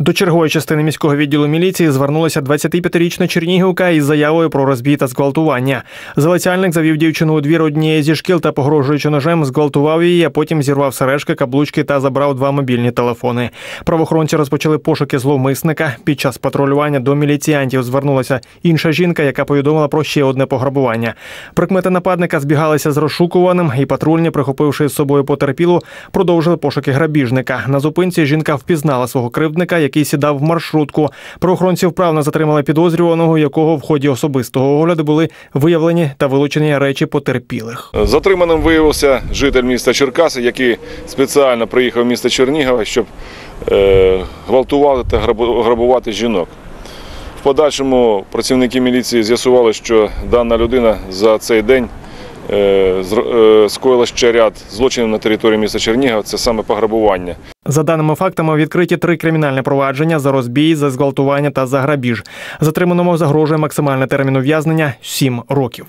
До чергової частини міського відділу міліції звернулася 25-річна чернігівка із заявою про розбій та зґвалтування. Залицяльник завів дівчину у двір однієї зі шкіл та, погрожуючи ножем, зґвалтував її, а потім зірвав сережки, каблучки та забрав два мобільні телефони. Правоохоронці розпочали пошуки зловмисника. Під час патрулювання до міліціянтів звернулася інша жінка, яка повідомила про ще одне пограбування. Прикмети нападника збігалися з розшукуваним, і патрульні, прихопивши з собою потерпілу, продовжили пошуки грабіжника. На зупинці жінка впізнала свого кривдника, який сідав в маршрутку. Правоохоронці вправно затримали підозрюваного, якого в ході особистого огляду були виявлені та вилучені речі потерпілих. Затриманим виявився житель міста Черкаси, який спеціально приїхав в місто Чернігова, щоб е, гвалтувати та грабу- грабувати жінок. В подальшому працівники міліції з'ясували, що дана людина за цей день скоїла ще ряд злочинів на території міста Чернігова, це саме пограбування. За даними фактами, відкриті три кримінальні провадження за розбій, за зґвалтування та за грабіж. Затриманому загрожує максимальний термін ув'язнення 7 років.